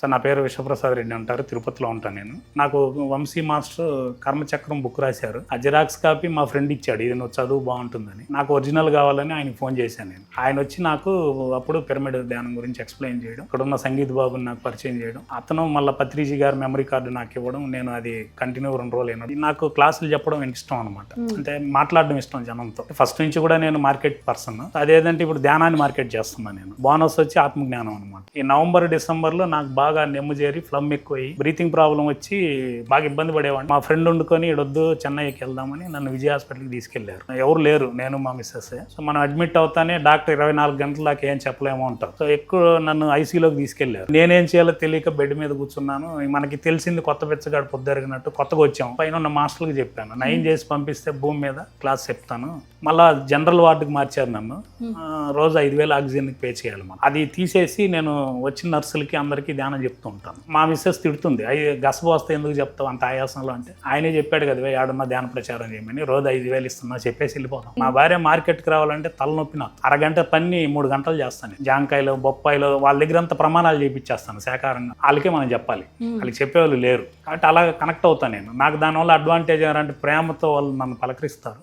Sir నా పేరు విశ్వప్రసాద్ రెడ్డి అంటారు తిరుపతిలో ఉంటాను నేను. నాకు వంశీ మాస్టర్ కర్మచక్రం బుక్ రాశారు. ఆ జిరాక్స్ కాపీ మా ఫ్రెండ్ ఇచ్చాడు ఇది నువ్వు చదువు బాగుంటుందని. నాకు ఒరిజినల్ కావాలని ఆయన ఫోన్ చేశాను నేను. ఆయన వచ్చి నాకు అప్పుడు పిరమిడ్ ధ్యానం గురించి ఎక్స్ప్లెయిన్ చేయడం ఇక్కడ ఉన్న సంగీత్ బాబుని నాకు పరిచయం చేయడం అతను మళ్ళీ పత్రిజీ గారి మెమరీ కార్డు నాకు ఇవ్వడం నేను అది కంటిన్యూ రెండు రోజులు అయినా నాకు క్లాసులు చెప్పడం ఇష్టం అనమాట అంటే మాట్లాడడం ఇష్టం జనంతో. ఫస్ట్ నుంచి కూడా నేను మార్కెట్ పర్సన్. అదేదంటే ఇప్పుడు ధ్యానాన్ని మార్కెట్ చేస్తున్నాను నేను. బోనస్ వచ్చి ఆత్మజ్ఞానం అనమాట ఈ నవంబర్ డిసెంబర్లో నాకు బాగా నెమ్ము చేరి ఫ్లమ్ ఎక్కువయ్యి బ్రీతింగ్ ప్రాబ్లం వచ్చి బాగా ఇబ్బంది పడేవాడిని. మా ఫ్రెండ్ వండుకొని ఈడొద్దు చెన్నైకి వెళ్దామని నన్ను విజయ హాస్పిటల్కి తీసుకెళ్ళారు. ఎవరు లేరు నేను మా మిస్సెస్. సో మనం అడ్మిట్ అవుతానే డాక్టర్ ఇరవై నాలుగు గంటల దాకా ఏం చెప్పలేమో అంటారు. సో ఎక్కువ నన్ను ఐసీలోకి తీసుకెళ్ళారు. నేనేం చేయాలో తెలియక బెడ్ మీద కూర్చున్నాను. మనకి తెలిసింది కొత్త బెచ్చగాడు పొద్దురిగినట్టు కొత్తగా వచ్చాం. పైన ఉన్న మాస్టర్కి చెప్పాను. నయం చేసి పంపిస్తే భూమి మీద క్లాస్ చెప్తాను. మళ్ళా జనరల్ వార్డుకి మార్చారు నన్ను. రోజు ఐదు వేలు ఆక్సిజన్కి పే చేయాలి మనం. అది తీసేసి నేను వచ్చిన నర్సులకి అందరికీ ధ్యానం చెప్తూ ఉంటాను. మా మిస్సెస్ తిడుతుంది అయ్యి గసబోస్తే ఎందుకు చెప్తావు అంత ఆయాసంలో? అంటే ఆయనే చెప్పాడు కదా ఏడున్న ధ్యాన ప్రచారం చేయమని రోజు ఐదు వేలు ఇస్తున్నా చెప్పేసి వెళ్ళిపోతాం మా భార్య మార్కెట్కి రావాలంటే తలనొప్పి నాకు. అరగంట పని మూడు గంటలు చేస్తాను జాంకాయలు బొప్పాయిలు వాళ్ళ దగ్గర అంత ప్రమాణాలు చేయించేస్తాను శాకారంగా వాళ్ళకే మనం చెప్పాలి. వాళ్ళకి చెప్పేవాళ్ళు లేరు. కాబట్టి అలా కనెక్ట్ అవుతాను నేను. నాకు దానివల్ల అడ్వాంటేజ్ ఏంటంటే ప్రేమతో వాళ్ళు నన్ను పలకరిస్తారు.